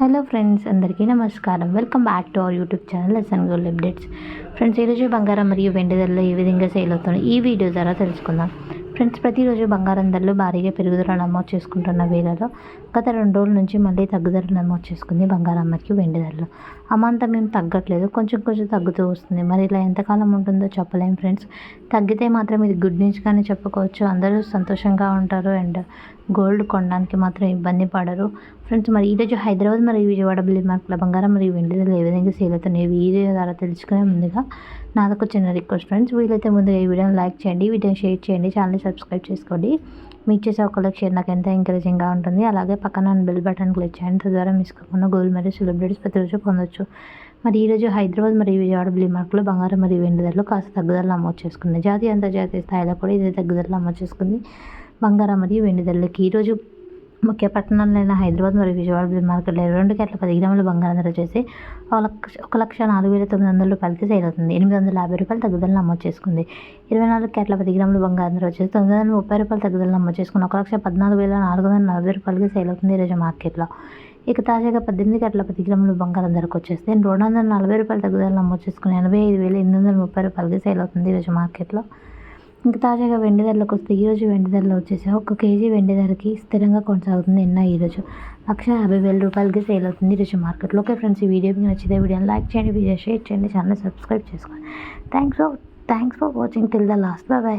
Hello friends అందరికీ నమస్కారం. Welcome back to our YouTube channel lesson gold updates. Friends ఈరోజు బంగారం మరియు వెండి ధరలు ఏ విధంగా సేల్ అవుతున్నాయి ఈ వీడియో ద్వారా తెలుసుకుందాం. ఫ్రెండ్స్ ప్రతిరోజు బంగారం ధరలు భారీగా పెరుగుదల నమోదు చేసుకుంటున్న వేళలో గత రెండు రోజుల నుంచి మళ్ళీ తగ్గుదల నమోదు చేసుకుంది బంగారం మరియు వెండి ధరలు. అమాంతం ఏం తగ్గట్లేదు. కొంచెం కొంచెం తగ్గుతూ వస్తుంది. మరి ఇలా ఎంతకాలం ఉంటుందో చెప్పలేం ఫ్రెండ్స్. తగ్గితే మాత్రం ఇది గుడ్ న్యూస్ కానీ చెప్పుకోవచ్చు. అందరూ సంతోషంగా ఉంటారు అండ్ గోల్డ్ కొనడానికి మాత్రం ఇబ్బంది పడరు. ఫ్రెండ్స్ మరి ఈరోజు హైదరాబాద్ మరియు విజయవాడ బిల్లి మార్కుల బంగారం మరియు వెండి ధరలు ఏ విధంగా సేల్ అవుతున్నాయి ఈ ద్వారా తెలుసుకునే ముందుగా నాదొక చిన్న రిక్వెస్ట్ ఫ్రెండ్స్. వీలైతే ముందుగా ఈ వీడియోని లైక్ చేయండి వీడియోని షేర్ చేయండి ఛానల్ని సబ్స్క్రైబ్ చేసుకోండి. మీకు చేసే ఒక లైక్ నాకు ఎంత ఎంకరేజింగ్గా ఉంటుంది అలాగే పక్కన బెల్ బటన్ క్లిక్ చేయండి. తద్వారా మిస్ కాకుండా గోల్డ్ మరియు సెలబ్రిటీస్ ప్రతిరోజు పొందొచ్చు. మరి ఈరోజు హైదరాబాద్ మరియు విజయవాడ బిల్లి మార్కులో బంగారం మరియు వెండి ధరలు కాస్త తగ్గుదల నమోదు చేసుకుంది. జాతీయ అంతర్జాతీయ స్థాయిలో కూడా ఇదే తగ్గుదల నమోదు చేసుకుంది. బంగారం మరియు వెండి ధరలకి ఈరోజు ముఖ్య పట్టణాలైన హైదరాబాద్ మరియు విజయవాడ బిల్ మార్కెట్లో ఇరవై రెండు గంటల పది గ్రాముల బంగారం ధర చేసి ఒక లక్ష ఒక లక్ష నాలుగు వేల తొమ్మిది వందల రూపాయలకి సేల్ అవుతుంది. ఎనిమిది వందల యాభై రూపాయలు తగ్గుదల నమోదు చేసుకుంది. ఇరవై నాలుగు గంటల పది గ్రాముల బంగారం ధర వచ్చేసి తొమ్మిది వందల ముప్పై రూపాయలు తగ్గుదల నమోదు చేసుకుంది ఒక లక్ష పద్నాలుగు వేల నాలుగు వందల నలభై రూపాయలకి సేల్ అవుతుంది ఈరోజు మార్కెట్లో. ఇక తాజాగా పద్దెనిమిది గంటల పది గ్రాముల బంగారం ధరకు వచ్చేస్తే రెండు వందల నలభై రూపాయలు తగ్గుదల నమోదు చేసుకుని ఎనభై ఐదు వేల ఎనిమిది వందల ముప్పై రూపాయలకి సేల్ అవుతుంది ఈరోజు మార్కెట్లో. ఇంకా తాజాగా వెండి ధరలకు వస్తే ఈరోజు వెండి ధరలు వచ్చేసి ఒక కేజీ వెండి ధరకి స్థిరంగా కొనసాగుతుంది నిన్న ఈరోజు లక్ష యాభై వేల రూపాయలకి సేల్ అవుతుంది ఈరోజు మార్కెట్లో. ఓకే ఫ్రెండ్స్ ఈ వీడియో మీకు నచ్చితే వీడియోని లైక్ చేయండి వీడియో షేర్ చేయండి ఛానల్ సబ్స్క్రైబ్ చేసుకోండి. Thanks for thanks for watching till the last bye bye